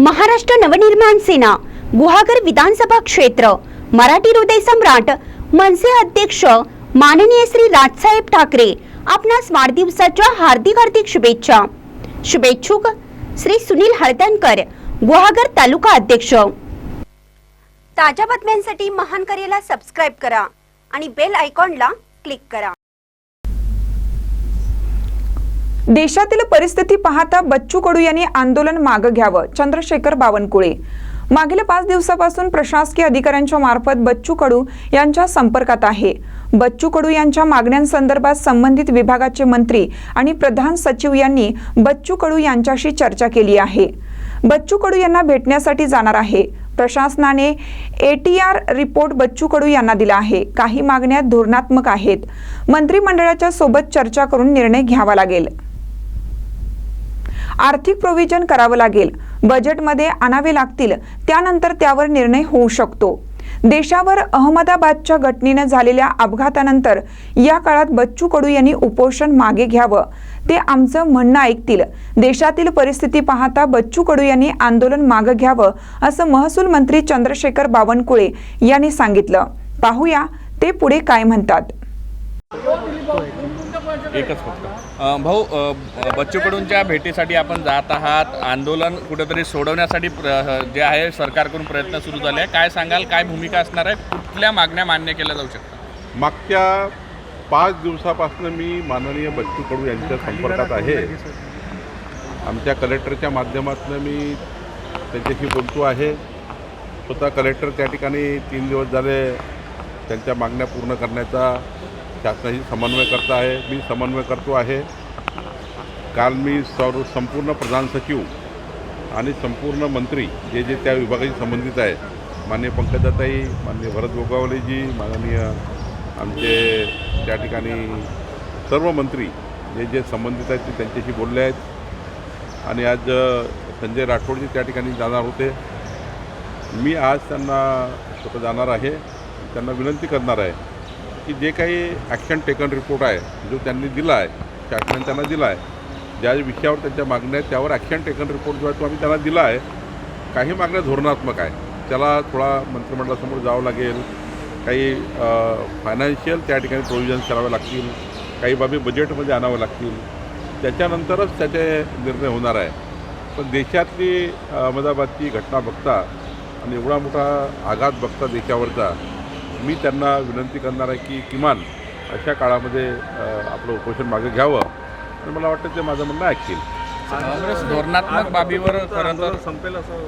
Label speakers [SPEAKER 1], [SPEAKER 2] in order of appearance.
[SPEAKER 1] महाराष्ट्र नवनिर्माण सेना गुहागर विधानसभा क्षेत्र मराठी हृदय सम्राट मनसे अध्यक्ष माननीय श्री राजसाहेब ठाकरे आपणास वाढदिवसाच्या हार्दिक हार्दिक शुभेच्छा. शुभेच्छुक श्री सुनील हळदणकर गुहागर तालुका अध्यक्ष. ताज्या बातम्यांसाठी महान करेला सबस्क्राईब करा आणि बेल आयकॉनला क्लिक करा.
[SPEAKER 2] देशातील परिस्थिती पाहता बच्चू कडू यांनी आंदोलन मागं घ्यावं चंद्रशेखर बावनकुळे. मागील पाच दिवसापासून प्रशासकीय अधिकाऱ्यांच्या मार्फत बच्चू कडू यांच्या संपर्कात आहे. बच्चू कडू यांच्या मागण्यांसंदर्भात संबंधित विभागाचे मंत्री आणि प्रधान सचिव यांनी बच्चू कडू यांच्याशी चर्चा केली आहे. बच्चू कडू यांना भेटण्यासाठी जाणार आहे. प्रशासनाने एटीआर रिपोर्ट बच्चू कडू यांना दिला आहे. काही मागण्या धोरणात्मक आहेत. मंत्रिमंडळाच्या सोबत चर्चा करून निर्णय घ्यावा लागेल. आर्थिक प्रोव्हिजन करावं लागेल. बजेटमध्ये आणावे लागतील. त्यानंतर त्यावर निर्णय होऊ शकतो. देशावर अहमदाबादच्या घटनेनं झालेल्या अपघातानंतर या काळात बच्चू कडू यांनी उपोषण मागे घ्यावं. ते आमचं म्हणणं ऐकतील. देशातील परिस्थिती पाहता बच्चू कडू यांनी आंदोलन मागं घ्यावं असं महसूल मंत्री चंद्रशेखर बावनकुळे यांनी सांगितलं. पाहूया ते पुढे काय म्हणतात.
[SPEAKER 3] एकच फक्त भाऊ बच्चूकडूनच्या बच्चू कडूंच्या भेटीसाठी आपण जात आहात आंदोलन कुठेतरी सोडवण्यासाठी प्र- जे आहे सरकारकडून प्रयत्न सुरू झाले आहे काय सांगाल काय भूमिका असणार आहे? कुठल्या मागण्या मान्य केल्या जाऊ शकतात?
[SPEAKER 4] मागच्या पाच दिवसापासून मी माननीय बच्चू कडू यांच्या संपर्कात आहे. आमच्या कलेक्टरच्या माध्यमातून मी त्यांच्याशी बोलतो आहे. स्वतः कलेक्टर त्या ठिकाणी तीन दिवस झाले त्यांच्या मागण्या पूर्ण करण्याचा शासनाशी समन्वय करता आहे. मी समन्वय करतो आहे. काल मी सर्व संपूर्ण प्रधान सचिव आणि संपूर्ण मंत्री जे जे त्या विभागाशी संबंधित आहे माननीय पंकजाताई माननीय भरत गोगावलेजी माननीय आमचे त्या ठिकाणी सर्व मंत्री जे जे संबंधित आहेत ते त्यांच्याशी बोलले आहेत. आणि आज संजय राठोडजी त्या ठिकाणी जाणार होते. मी आज त्यांना स्वतः जाणार आहे. त्यांना विनंती करणार आहे. की जे काही ॲक्शन टेकन रिपोर्ट आहे जो त्यांनी दिला आहे शासनाने त्यांना दिला आहे ज्या विषयावर त्यांच्या मागण्या आहेत त्यावर ॲक्शन टेकन रिपोर्ट जो आहे तो आम्ही त्यांना दिला आहे. काही मागण्या धोरणात्मक आहे. त्याला थोडा मंत्रिमंडळासमोर जावं लागेल. काही फायनान्शियल त्या ठिकाणी प्रोव्हिजन्स करावे लागतील. काही बाबी बजेटमध्ये आणावं लागतील. त्याच्यानंतरच त्याचे निर्णय होणार आहे. पण देशातली अहमदाबादची घटना बघता आणि एवढा मोठा आघात बघता देशावरचा मी त्यांना विनंती करणार आहे की किमान अशा काळामध्ये आपलं उपोषण मागे घ्यावं. आणि मला वाटतं ते माझं म्हणणं ऐकतील.
[SPEAKER 3] काँग्रेस धोरणात्मक बाबीवर खरं तर
[SPEAKER 5] संपेल असं